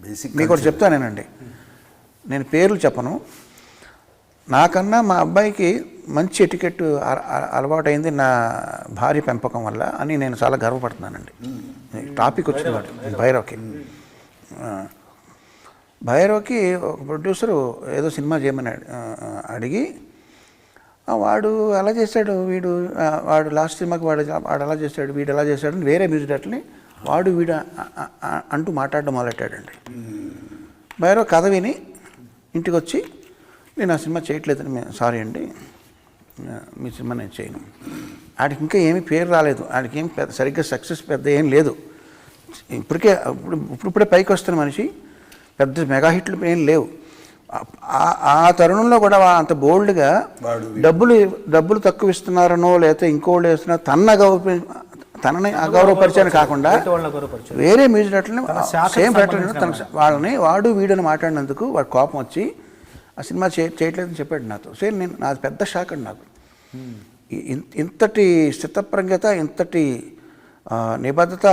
Basic మీకు ఒకటి చెప్తానేనండి. నేను పేర్లు చెప్పను. నాకన్నా మా అబ్బాయికి మంచి ఎటికెట్ అలవాటైంది నా భార్య పెంపకం వల్ల అని నేను చాలా గర్వపడుతున్నానండి. టాపిక్ వచ్చింది వాడు భైరవ్కి. భైరవ్కి ఒక ప్రొడ్యూసరు ఏదో సినిమా చేయమని అడిగి వాడు అలా చేశాడు వీడు? వాడు లాస్ట్ సినిమాకి వాడు వాడు అలా చేశాడు? వీడు ఎలా చేశాడు? అని వేరే మ్యూజిక్ డైరెక్టర్ని వాడు వీడు అంటూ మాట్లాడడం మొదలెట్టాడండి. భైరవ్ కథ విని ఇంటికి వచ్చి నేను ఆ సినిమా చేయట్లేదని సారీ అండి. మీ సినిమా నేను చేయను. ఆడికి ఇంకా ఏమీ పేరు రాలేదు. ఆడికి ఏం పెద్ద సరిగ్గా సక్సెస్ పెద్ద ఏం లేదు. ఇప్పటికే ఇప్పుడు ఇప్పుడిప్పుడే పైకి వస్తున్న మనిషి పెద్ద మెగా హిట్లు ఏం లేవు. ఆ- తరుణంలో కూడా అంత బోల్డ్గా డబ్బులు డబ్బులు తక్కువ ఇస్తున్నారనో లేకపోతే ఇంకోళ్ళు ఇస్తున్నా తన గౌరవ తనని అగౌరవపరిచాను కాకుండా. వేరే మ్యూజిక్ సేమ్ తన వాళ్ళని వాడు వీడని మాట్లాడినందుకు వాడు కోపం వచ్చి ఆ సినిమా చే చేయట్లేదని చెప్పాడు నాతో. సేమ్ నేను నాది పెద్ద షాక్ అండి నాకు. ఇంతటి స్థితప్రజ్ఞత ఇంతటి నిబద్ధత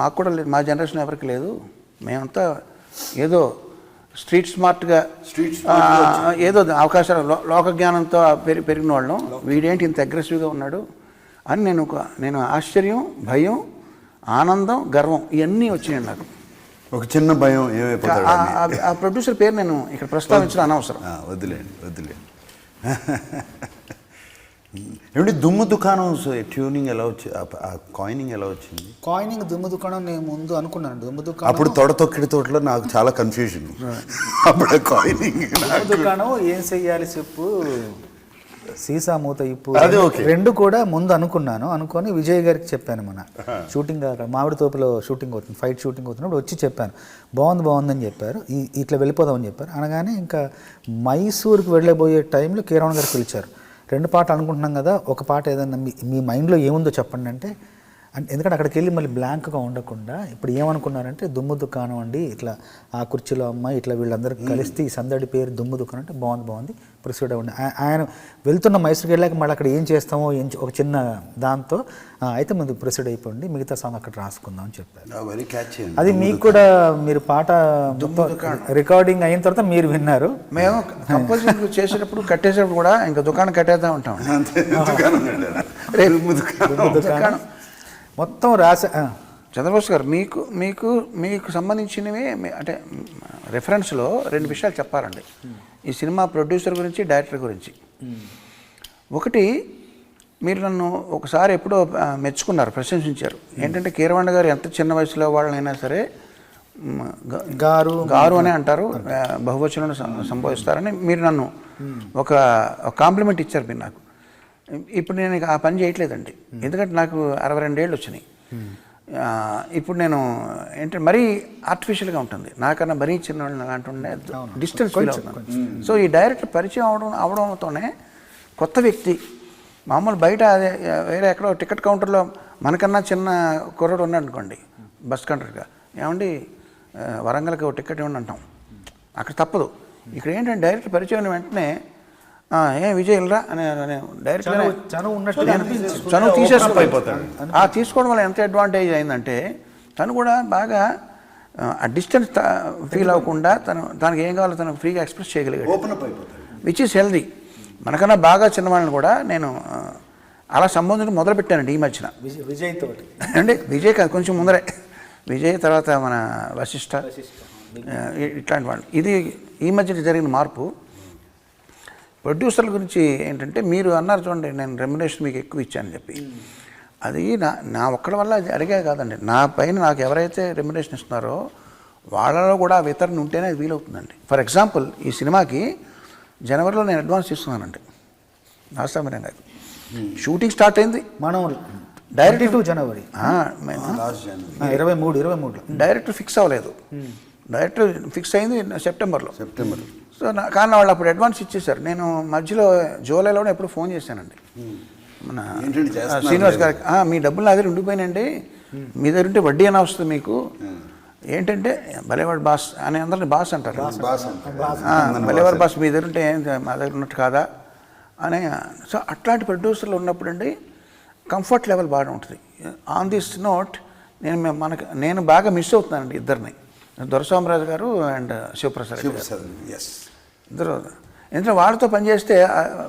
మాకు కూడా లేదు మా జనరేషన్ ఎవరికి లేదు. మేమంతా ఏదో స్ట్రీట్ స్మార్ట్గా ఏదో అవకాశాలు లోక జ్ఞానంతో పెరి పెరిగిన వాళ్ళం. వీడేంటి ఇంత అగ్రెసివ్గా ఉన్నాడు? అని నేను ఒక నేను ఆశ్చర్యం భయం ఆనందం గర్వం ఇవన్నీ వచ్చినాయి నాకు. ఒక చిన్న భయం ఏమైపోతాడు ఆ- ప్రొడ్యూసర్ పేరు నేను ఇక్కడ ప్రస్తావించడం అనవసరం. వదిలేండి వదిలేండి ఏమిటి దుమ్ము దుకాణం ట్యూనింగ్ ఎలా వచ్చి ఆ- ఆ కాయినింగ్ ఎలా వచ్చింది? కాయినింగ్ దుమ్ము దుకాణం నేను ముందు అనుకున్నాను. దుమ్ము దుకాణం అప్పుడు తొడ తొక్కిడి తోటలో నాకు చాలా కన్ఫ్యూజన్ అప్పుడు కాయినింగ్ దుమ్ము దుకాణం ఏం చెయ్యాలి చెప్పు. సీసా మూత ఇప్పు. రెండు కూడా ముందు అనుకున్నాను. అనుకొని విజయ్ గారికి చెప్పాను మన షూటింగ్ అక్కడ మామిడి తోపులో షూటింగ్ అవుతుంది ఫైట్ షూటింగ్ అవుతున్నప్పుడు వచ్చి చెప్పాను. బాగుంది బాగుందని చెప్పారు. ఈ ఇట్లా వెళ్ళిపోదామని చెప్పారు. అనగానే ఇంకా మైసూర్కి వెళ్ళబోయే టైంలో కీరవణ్ గారు పిలిచారు. రెండు పాటలు అనుకుంటున్నాం కదా ఒక పాట ఏదన్నా మీ మీ మైండ్లో ఏముందో చెప్పండి అంటే అంటే ఎందుకంటే అక్కడికి వెళ్ళి మళ్ళీ బ్లాంక్గా ఉండకుండా ఇప్పుడు ఏమనుకున్నారంటే దుమ్ము దుకాణం అండి ఇట్లా ఆ కుర్చీలో అమ్మాయి ఇట్లా వీళ్ళందరూ కలిస్తే ఈ సందడి పేరు దుమ్ము దుకాణం అంటే బాగుంది బాగుంది ప్రొసీడ్ అవ్వండి ఆయన వెళ్తున్న మైసూర్కి వెళ్ళాక మళ్ళీ అక్కడ ఏం చేస్తామో ఏం ఒక చిన్న దాంతో "ఆ, అయితే ముందు ప్రొసీడ్ అయిపోండి మిగతా సాంగ్ అక్కడ రాసుకుందాం అని చెప్పారు. అది మీకు కూడా మీరు పాట రికార్డింగ్ అయిన తర్వాత మీరు విన్నారు. మేము కంపోజింగ్ చేసేటప్పుడు కట్టేసేటప్పుడు కూడా ఇంకా దుకాణం కట్టేద్దాం ఉంటాం దుకాణం. మొత్తం రాస ఆ, చంద్రబోస్ గారు మీకు మీకు మీకు సంబంధించినవి అంటే రెఫరెన్స్లో రెండు విషయాలు చెప్పాలండి. ఈ సినిమా ప్రొడ్యూసర్ గురించి డైరెక్టర్ గురించి. ఒకటి మీరు నన్ను ఒకసారి ఎప్పుడో మెచ్చుకున్నారు ప్రశంసించారు. ఏంటంటే కీరవాణి గారు ఎంత చిన్న వయసులో వాళ్ళనైనా సరే గారు గారు అనే అంటారు బహువచనం సంబోధిస్తారని మీరు నన్ను ఒక కాంప్లిమెంట్ ఇచ్చారు మీరు నాకు. ఇప్పుడు నేను ఆ పని చేయట్లేదండి. ఎందుకంటే నాకు అరవై రెండేళ్ళు వచ్చినాయి. ఇప్పుడు నేను ఏంటంటే మరీ ఆర్టిఫిషియల్గా ఉంటుంది. నాకన్నా మరీ చిన్న వాళ్ళు అలాంటి ఉండే డిస్టెన్స్ ఫీల్ అవుతున్నాను సో ఈ డైరెక్టర్ పరిచయం అవడం అవడంతోనే కొత్త వ్యక్తి మామూలు బయట అదే వేరే ఎక్కడో టికెట్ కౌంటర్లో మనకన్నా చిన్న కుర్రాడు ఉన్నాడు అనుకోండి బస్ కండక్టర్గా ఏమండి వరంగల్కి ఒక టికెట్ ఇవ్వండి అంటాం. అక్కడ తప్పదు. ఇక్కడ ఏంటంటే డైరెక్ట్ పరిచయం వెంటనే "ఆ, ఏ విజయ్ వెళ్ళరా? అని అని డైరెక్ట్ చనువు- చనువు ఉన్నట్టు తీసేసుకుని అయిపోతాడు ఆ తీసుకోవడం వల్ల ఎంత అడ్వాంటేజ్ అయిందంటే తను కూడా బాగా ఆ, డిస్టెన్స్ ఫీల్ అవ్వకుండా తను తనకి ఏం కావాలో తను ఫ్రీగా ఎక్స్ప్రెస్ చేయగలిగాడు. ఓపెన్ అప్ అయిపోతాడు. విచ్ ఈస్ హెల్దీ మనకన్నా బాగా చిన్నవాళ్ళని కూడా నేను అలా సంబంధం మొదలుపెట్టానండి ఈ మధ్యన. విజయ్ తోటి. అంటే విజయ్ కాదు కొంచెం ముందరే. విజయ్ తర్వాత మన వశిష్ఠ ఇట్లాంటి వాళ్ళు. ఇది ఈ మధ్య జరిగిన మార్పు. ప్రొడ్యూసర్ల గురించి ఏంటంటే మీరు అన్నారు చూడండి నేను రెమ్యునేషన్ మీకు ఎక్కువ ఇచ్చానని చెప్పి. అది నా నా ఒక్కడి వల్ల అది అడిగే కాదండి. నా పైన నాకు ఎవరైతే రెమ్యునేషన్ ఇస్తున్నారో వాళ్ళలో కూడా ఆ వితరణ ఉంటేనే అది వీలవుతుందండి. ఫర్ ఎగ్జాంపుల్ ఈ సినిమాకి జనవరిలో నేను అడ్వాన్స్ ఇస్తున్నానండి వాస్తవమైన కాదు షూటింగ్ స్టార్ట్ అయింది. మనం డైరెక్ట్ టూ జనవరి. ఇరవై మూడు ఇరవై మూడులో. డైరెక్ట్ ఫిక్స్ అవ్వలేదు. డైరెక్ట్ ఫిక్స్ అయింది సెప్టెంబర్లో. సెప్టెంబర్. సో నా కానీ వాళ్ళు అప్పుడు అడ్వాన్స్ ఇచ్చేసారు నేను మధ్యలో జూలైలోనే ఎప్పుడు ఫోన్ చేశానండి. మన ఏంటండి ఆ, చేస్తున్నారు శ్రీనివాస్ గారికి "ఆ, మీ డబ్బులు నా దగ్గర ఉండిపోయినండి మీ దగ్గర ఉంటే వడ్డీ అని వస్తుంది మీకు. ఏంటంటే భలేవాడు బాస్ అని అందరిని బాస్ అంటారు. బాస్ అంటారు. ఆ, భలేవాడు బాస్ మీ దగ్గర ఉంటే ఏం మా దగ్గర ఉన్నట్టు కాదా? అని సో అట్లాంటి ప్రొడ్యూసర్లు ఉన్నప్పుడు అండి కంఫర్ట్ లెవెల్ బాగా ఉంటుంది. ఆన్ దిస్ నోట్ నేను మనకు నేను బాగా మిస్ అవుతున్నానండి ఇద్దరిని. దొరస్వామరాజు గారు అండ్ శివప్రసాద్ శివప్రసాద్ ఎస్ ఇద్దరు ఎందుకంటే వాళ్ళతో పనిచేస్తే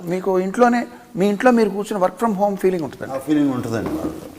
మీకు ఇంట్లోనే మీ ఇంట్లో మీరు కూర్చుని వర్క్ ఫ్రమ్ హోమ్ ఫీలింగ్ ఉంటుంది ఆ ఫీలింగ్ ఉంటుందండి వాళ్ళతో.